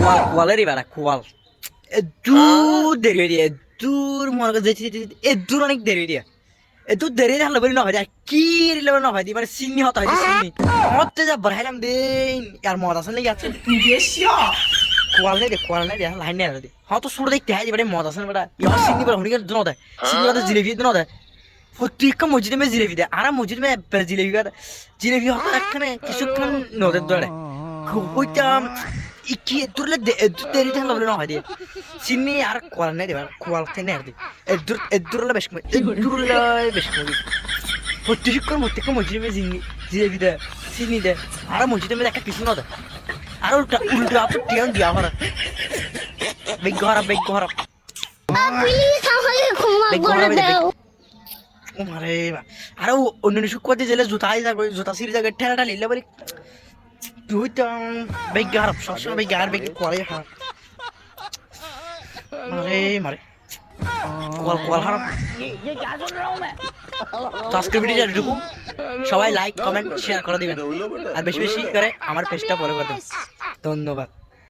কোয়াল কোয়ালেরই বেড়া কোয়াল দূর দেরি হয়ে দিয়ে দূর মনে করে যেতে এ দূর অনেক দেরি হয়ে দিয়ে। এ দূর দেরি হলে বলি না হয় দিয়ে কি রিলে না হয় দিয়ে মানে সিন্নি হতে হয় সিন্নি। মরতে যা বড়াইলাম দিন আর মদ আসলে লেগে আছে কোয়াল নেই দে কোয়াল নেই দে লাইন নেই দে হ্যাঁ তো সুর দেখতে হয় এবারে মদ আসলে বেটা ইয়ার সিন্নি বড় হুনি দিন দেয় সিন্নি বাদে জিলেবি দিন দেয় প্রত্যেকটা মসজিদে মে জিলেবি দেয় আর মসজিদ মে জিলেবি জিলেবি হতো একখানে কিছুক্ষণ নদের দৌড়ে কইতাম ইকি এদুরলে এদুর দেরি থাকলে বলে না হয় দিয়ে চিনি আর কোয়াল নাই দেবার কোয়াল থেকে নেই দিয়ে এদুর এদুরলে বেশ কমে এদুরলে বেশ কমে প্রত্যেকক্ষণ প্রত্যেকটা মসজিদে মে জিনি জিলেবি দেয় চিনি দেয় আর মসজিদে মে একটা কিছু না দেয় আর উল্টা উল্টা আপনার টিয়ান দিয়া হরা বেগ হরা বেগ হরা প্লিজ আমাকে ক্ষমা করে দাও মারে আরে অন্য শুক্রবার জেলে জুতা জুতা সিরি যাবে ঠেলাটা লিলে বলি তুই তো বেগ সবসময় বেগ আর বেগ করে হার মারে মারে। কোয়াল কোয়াল হার তো আজকের ভিডিও এটুকু সবাই লাইক কমেন্ট শেয়ার করে দিবেন। আর বেশি বেশি করে আমার পেজটা ফলো করে দেবেন। ধন্যবাদ।